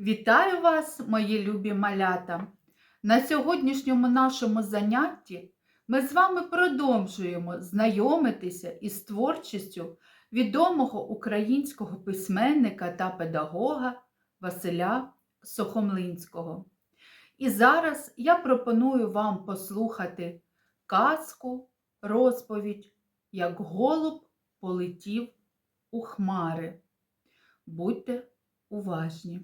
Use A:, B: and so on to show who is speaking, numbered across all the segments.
A: Вітаю вас, мої любі малята! На сьогоднішньому нашому занятті ми з вами продовжуємо знайомитися із творчістю відомого українського письменника та педагога Василя Сухомлинського. І зараз я пропоную вам послухати казку, розповідь, як голуб полетів у хмари. Будьте уважні.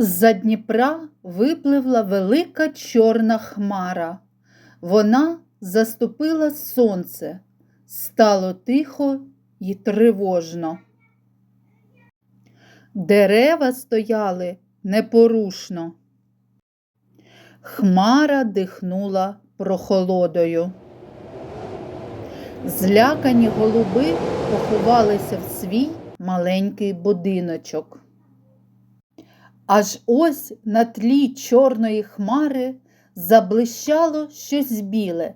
A: З-за Дніпра випливла велика чорна хмара. Вона заступила сонце, стало тихо і тривожно. Дерева стояли непорушно. Хмара дихнула прохолодою. Злякані голуби поховалися в свій маленький будиночок. Аж ось на тлі чорної хмари заблищало щось біле.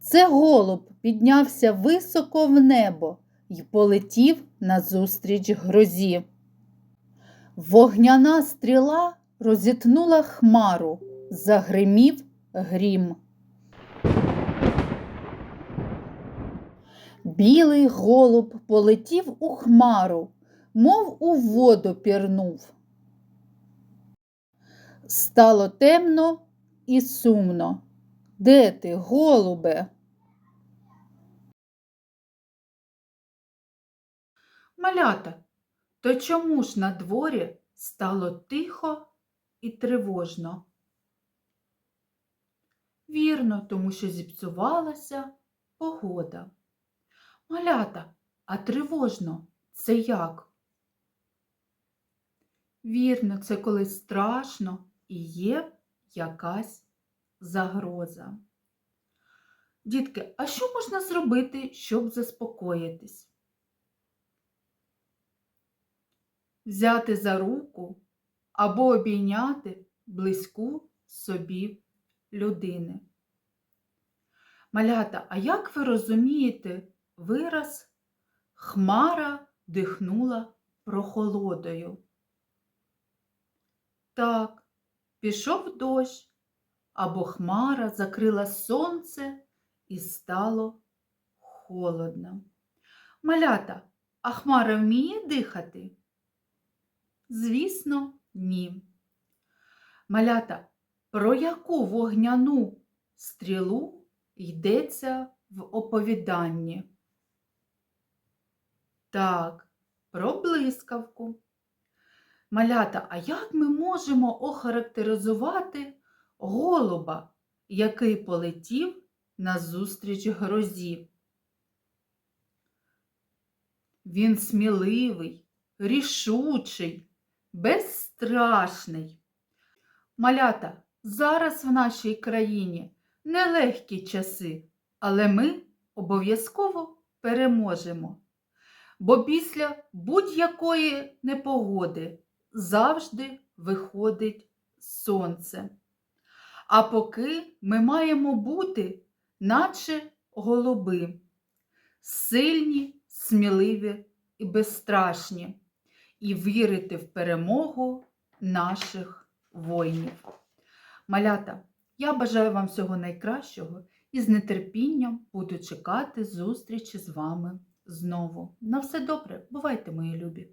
A: Це голуб піднявся високо в небо і полетів назустріч грозі. Вогняна стріла розітнула хмару, загримів грім. Білий голуб полетів у хмару, мов у воду пірнув. Стало темно і сумно. Де ти, голубе? Малята, то чому ж на дворі стало тихо і тривожно? Вірно, тому що зіпсувалася погода. Малята, а тривожно це як? Вірно, це коли страшно і є якась загроза. Дітки, а що можна зробити, щоб заспокоїтись? Взяти за руку або обійняти близьку собі людини. Малята, а як ви розумієте вираз хмара дихнула прохолодою? Так, пішов дощ, або хмара закрила сонце і стало холодно. Малята, а хмара вміє дихати? Звісно, ні. Малята, про яку вогняну стрілу йдеться в оповіданні? Так, про блискавку. Малята, а як ми можемо охарактеризувати голуба, який полетів назустріч грозі? Він сміливий, рішучий, безстрашний. Малята, зараз в нашій країні нелегкі часи, але ми обов'язково переможемо. Бо після будь-якої непогоди завжди виходить сонце. А поки ми маємо бути, наче голуби, сильні, сміливі і безстрашні, і вірити в перемогу наших воїнів. Малята, я бажаю вам всього найкращого і з нетерпінням буду чекати зустрічі з вами знову. На все добре, бувайте, мої любі!